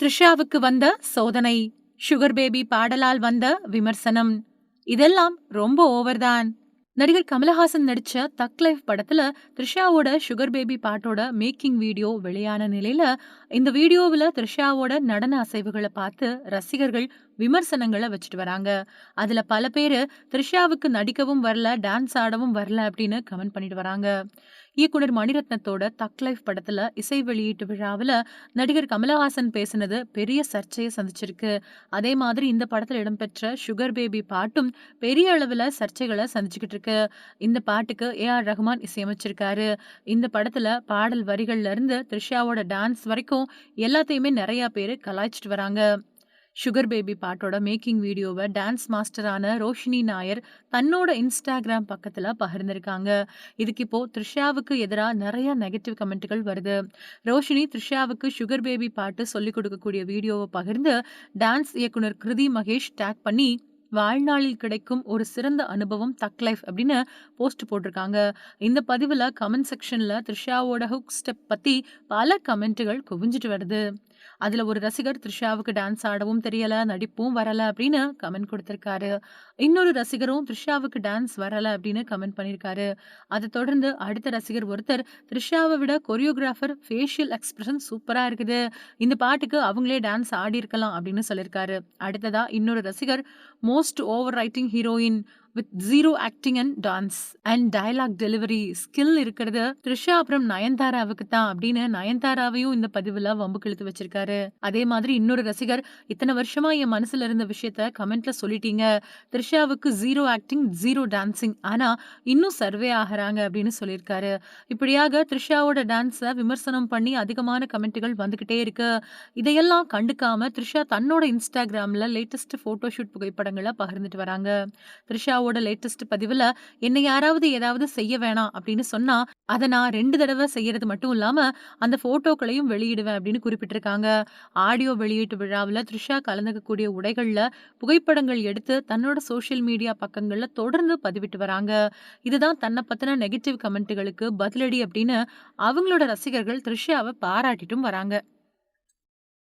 த்ரிஷாவுக்கு வந்த சோதனை sugar baby பாடலால் வந்த விமர்சனம் இதெல்லாம் ரொம்ப ஓவர்தான் நடிகர் கமலஹாசன் நடிச்ச தக் லைஃப் படத்துல த்ரிஷாவோட சுகர் பேபி பாட்டோட மேக்கிங் வீடியோ வெளியான நிலையில இந்த வீடியோவில் த்ரிஷாவோட நடன அசைவுகளை பார்த்து ரசிகர்கள் விமர்சனங்களை வச்சுட்டு வராங்க. அதுல பல பேர் த்ரிஷாவுக்கு நடிக்கவும் வரல டான்ஸ் ஆடவும் வரல அப்படின்னு கமெண்ட் பண்ணிட்டு வராங்க. இயக்குனர் மணிரத்னத்தோட தக் லைஃப் படத்துல இசை வெளியீட்டு விழாவில் நடிகர் கமலஹாசன் பேசினது பெரிய சர்ச்சையை சந்திச்சிருக்கு. அதே மாதிரி இந்த படத்தில் இடம்பெற்ற சுகர் பேபி பாட்டும் பெரிய அளவில் சர்ச்சைகளை சந்திச்சுக்கிட்டு இருக்கு இந்த பாட்டுக்கு ஏ ஆர் ரஹ்மான் இசையமைச்சிருக்காரு. இந்த படத்துல பாடல் வரிகள்ல இருந்து த்ரிஷாவோட டான்ஸ் வரைக்கும் எல்லாத்தையுமே நிறைய பேர் கலாய்ச்சிட்டு வராங்க. சுகர் பேபி பாட்டோட மேக்கிங் வீடியோவை டான்ஸ் மாஸ்டரான ரோஷினி நாயர் தன்னோட இன்ஸ்டாகிராம் பக்கத்தில் பகிர்ந்திருக்காங்க. இதுக்கு இப்போ த்ரிஷாவுக்கு எதிராக நிறைய நெகட்டிவ் கமெண்ட்டுகள் வருது. ரோஷினி த்ரிஷாவுக்கு சுகர் பேபி பாட்டு சொல்லிக் கொடுக்கக்கூடிய வீடியோவை பகிர்ந்து டான்ஸ் இயக்குனர் கிருதி மகேஷ் டேக் பண்ணி வாழ்நாளில் கிடைக்கும் ஒரு சிறந்த அனுபவம் தக் லைஃப் அப்படின்னு போஸ்ட் போட்டிருக்காங்க. இந்த பதிவில் கமெண்ட் செக்ஷனில் த்ரிஷாவோட ஹுக் ஸ்டெப் பற்றி பல கமெண்ட்டுகள் குவிஞ்சிட்டு வருது. அதுல ஒரு ரசிகர் த்ரிஷாவுக்கு டான்ஸ் ஆடவும் தெரியல நடிப்பும் வரல அப்படின்னு கமெண்ட் கொடுத்திருக்காரு. இன்னொரு ரசிகரும் த்ரிஷாவுக்கு டான்ஸ் வரல அப்படின்னு கமெண்ட் பண்ணியிருக்காரு அதை தொடர்ந்து அடுத்த ரசிகர் ஒருத்தர் த்ரிஷாவை விட கொரியோகிராஃபர் ஃபேஷியல் எக்ஸ்பிரஷன் சூப்பரா இருக்குது. இந்த பாட்டுக்கு அவங்களே டான்ஸ் ஆடி இருக்கலாம் அப்படின்னு சொல்லியிருக்காரு அடுத்ததா இன்னொரு ரசிகர் most over writing heroine with zero acting and dance and dialogue delivery skill இருக்கிறது. த்ரிஷா அப்புறம் நயன்தாராவுக்கு தான் அப்படின்னு நயன்தாராவையும் இந்த பதிவுல வம்பு கிழித்து வச்சிருக்காரு. அதே மாதிரி இன்னொரு ரசிகர் இத்தனை வருஷமா என் மனசுல இருந்த விஷயத்த கமெண்ட்ல சொல்லிட்டீங்க. த்ரிஷாவுக்கு ஜீரோ ஆக்டிங் ஜீரோ டான்சிங் ஆனா இன்னும் சர்வே ஆகிறாங்க அப்படின்னு சொல்லியிருக்காரு. இப்படியாக த்ரிஷாவோட டான்ஸை விமர்சனம் பண்ணி அதிகமான கமெண்ட்டுகள் வந்துகிட்டே இருக்கு. இதையெல்லாம் கண்டுக்காம த்ரிஷா தன்னோட இன்ஸ்டாகிராம்ல லேட்டஸ்ட் போட்டோ ஷூட் புகைப்படங்களை பகிர்ந்துட்டு வராங்க. த்ரிஷாவோட லேட்டஸ்ட் பதிவுல என்னை யாராவது ஏதாவது செய்ய வேணாம் அப்படின்னு சொன்னா அதை நான் ரெண்டு தடவை செய்யறது மட்டும் இல்லாம அந்த போட்டோக்களையும் வெளியிடுவேன் அப்படின்னு குறிப்பிட்டிருக்காங்க. ஆடியோ வெளியீட்டு விழாவில் த்ரிஷா கலந்துக்கக்கூடிய உடைகள்ல புகைப்படங்கள் எடுத்து தன்னோட சோஷியல் மீடியா பக்கங்கள்ல தொடர்ந்து பதிவிட்டு வராங்க. இதுதான் தன்னை பத்தின நெகட்டிவ் கமெண்ட்டுகளுக்கு பதிலடி அப்படின்னு அவங்களோட ரசிகர்கள் த்ரிஷாவை பாராட்டிட்டும் வராங்க.